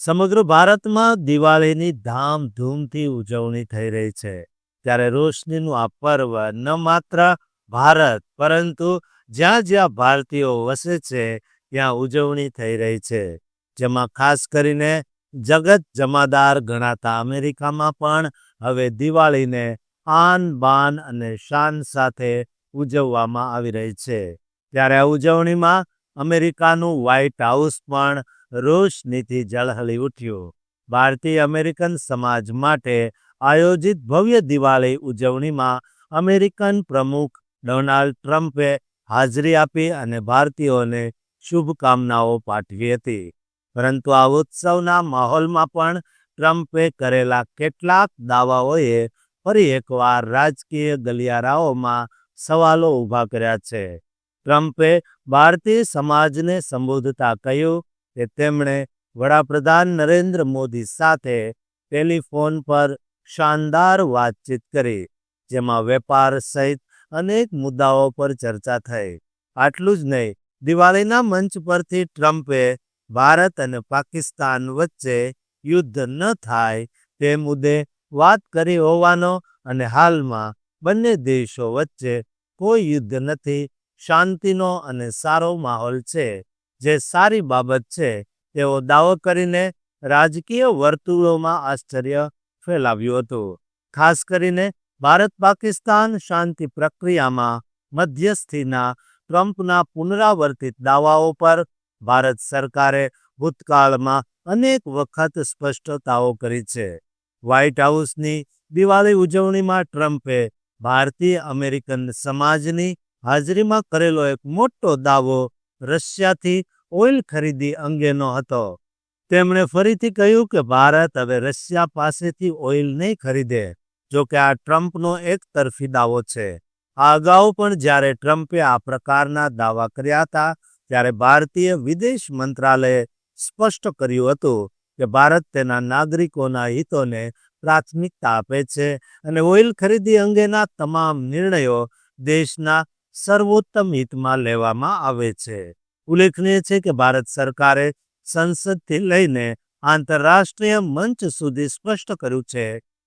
સમગ્ર ભારતમાં દિવાળીની ધામધૂમથી ઉજવણી થઈ રહી છે. ત્યારે રોશનીનું આ પર્વ ન માત્ર ભારત, પરંતુ જ્યાં જ્યાં ભારતીયો વસે છે, ત્યાં ઉજવણી થઈ રહી છે. જેમાં ખાસ કરીને જગત જમાદાર ગણાતા અમેરિકામાં પણ હવે દિવાળીને આન બાન અને શાન સાથે ઉજવવામાં આવી રહી છે. ત્યારે આ ઉજવણીમાં અમેરિકાનું વ્હાઇટ હાઉસ પણ રોશનીથી ઝળહળી ઉઠ્યું. ભારતીય અમેરિકન સમાજ માટે આયોજિત ભવ્ય દિવાળી ઉજવણીમાં અમેરિકન પ્રમુખ ડોનાલ્ડ ટ્રમ્પે હાજરી આપી અને ભારતીયોને શુભકામનાઓ પાઠવી હતી. પરંતુ આ ઉત્સવના માહોલમાં પણ ટ્રમ્પે કરેલા કેટલાક દાવાઓએ ફરી એકવાર રાજકીય ગલિયારાઓમાં સવાલો ઊભા કર્યા છે. ટ્રમ્પે ભારતીય સમાજને સંબોધતા કહ્યું કે તેમણે વડાપ્રધાન નરેન્દ્ર મોદી સાથે ટેલિફોન પર શાનદાર વાતચીત કરી, જેમાં વેપાર સહિત અનેક મુદ્દાઓ પર ચર્ચા થઈ. આટલું જ નહીં, દિવાળીના મંચ પરથી ટ્રમ્પે ભારત અને પાકિસ્તાન વચ્ચે યુદ્ધ ન થાય તે મુદ્દે વાત કરી હોવાનો અને હાલમાં બંને દેશો વચ્ચે કોઈ યુદ્ધ નથી, શાંતિનો અને સારો માહોલ છે. જે સારી બાબત છે, તેવો દાવો કરીને રાજકીય વર્તુળોમાં આશ્ચર્ય ફેલાવ્યું હતું. ખાસ કરીને ભારત પાકિસ્તાન શાંતિ પ્રક્રિયામાં મધ્યસ્થીના ટ્રમ્પના પુનરાવર્તિત દાવાઓ પર ભારત સરકારે ભૂતકાળમાં અનેક વખત સ્પષ્ટતાઓ કરી છે. વ્હાઇટ હાઉસની દિવાળી ઉજવણીમાં ટ્રમ્પે ભારતીય અમેરિકન સમાજની હાજરીમાં કરેલો એક મોટો દાવો રશિયાથી ઓઇલ ખરીદી અંગેનો હતો. તેમણે ફરીથી કહ્યું કે ભારત હવે રશિયા પાસેથી ઓઇલ નહીં ખરીદે, જો કે આ ટ્રમ્પનો એક તરફી દાવો છે. આ અગાઉ પણ જ્યારે ટ્રમ્પે આ પ્રકારના દાવા કર્યા હતા, ત્યારે ભારતીય વિદેશ મંત્રાલયે સ્પષ્ટ કર્યું હતું કે ભારત તેના નાગરિકોના હિતોને પ્રાથમિકતા આપે છે અને ઓઇલ ખરીદી અંગેના તમામ નિર્ણયો દેશના સર્વોત્તમ હિતમાં લેવામાં આવે છે. ઉલ્લેખનીય છે કે ભારત સરકારે સંસદથી લઈને આંતરરાષ્ટ્રીય મંચ સુધી સ્પષ્ટ કર્યું છે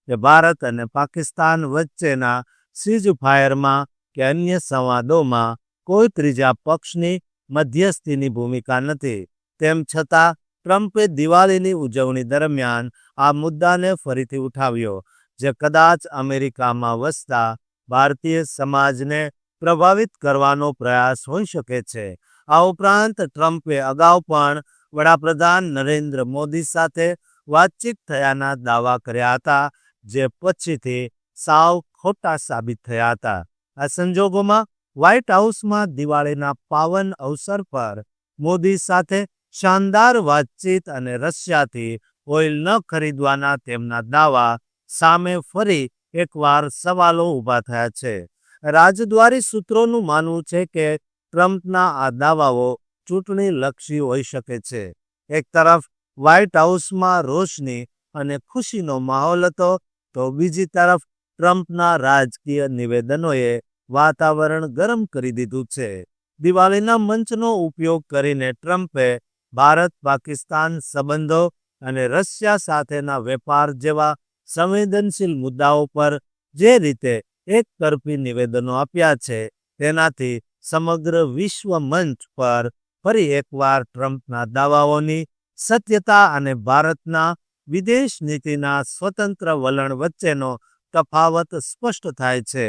કે ભારત અને પાકિસ્તાન વચ્ચેના સીઝ ફાયરમાં કે અન્ય સંવાદોમાં કોઈ ત્રીજા પક્ષની મધ્યસ્થીની ભૂમિકા નથી. તેમ છતાં, ટ્રમ્પે દિવાળીની ઉજવણી દરમિયાન આ મુદ્દાને ફરીથી ઉઠાવ્યો, જે કદાચ અમેરિકામાં વસતા ભારતીય સમાજને પ્રભાવિત કરવાનો પ્રયાસ હોઈ શકે છે. આ ઉપરાંત ટ્રમ્પે અગાઉ પણ વડાપ્રધાન નરેન્દ્ર મોદી સાથે વાતચીત થયાના દાવા કર્યા હતા, જે પછીથી સાવ ખોટા સાબિત થયા હતા. આ સંજોગોમાં વ્હાઇટ હાઉસમાં દિવાળીના પાવન અવસર પર મોદી સાથે શાનદાર વાતચીત અને રશિયાથી ઓઇલ ન ખરીદવાના તેમના દાવા સામે ફરી એકવાર સવાલો ઊભા થયા છે. રાજદ્વારી સૂત્રોનું માનવું છે કે ટ્રમ્પના આ દાવાઓ ચૂંટણી લક્ષી હોઈ શકે છે. એક તરફ, વ્હાઇટ હાઉસમાં રોશની અને ખુશીનો માહોલ હતો, તો બીજી તરફ, ટ્રમ્પના રાજકીય નિવેદનોએ વાતાવરણ ગરમ કરી દીધું છે. દિવાળીના મંચનો ઉપયોગ કરીને ટ્રમ્પે ભારત પાકિસ્તાન સંબંધો અને રશિયા સાથેના વેપાર જેવા સંવેદનશીલ મુદ્દાઓ પર જે રીતે એક તરફી નિવેદનો આપ્યા છે. તેનાથી સમગ્ર વિશ્વ મંચ પર ફરી એકવાર ટ્રમ્પના દાવાઓની સત્યતા અને ભારતના વિદેશ નીતિના સ્વતંત્ર વલણ વચ્ચેનો તફાવત સ્પષ્ટ થાય છે.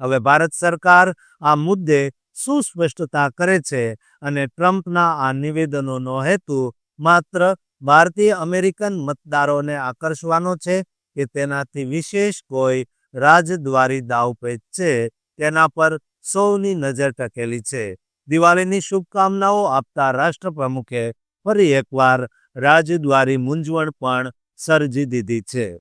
હવે ભારત સરકાર આ મુદ્દે શું સ્પષ્ટતા કરે છે અને ટ્રમ્પના આ નિવેદનોનો હેતુ માત્ર ભારતીય અમેરિકન મતદારોને આકર્ષવાનો છે કે તેનાથી વિશેષ કોઈ રાજદ્વારી દાવપેચ છે તેના પર સૌની નજર ટકેલી છે. દિવાળીની શુભકામનાઓ આપતા રાષ્ટ્રપ્રમુખે ફરી એકવાર રાજદ્વારી મૂંઝવણ પણ સર્જી દીધી છે.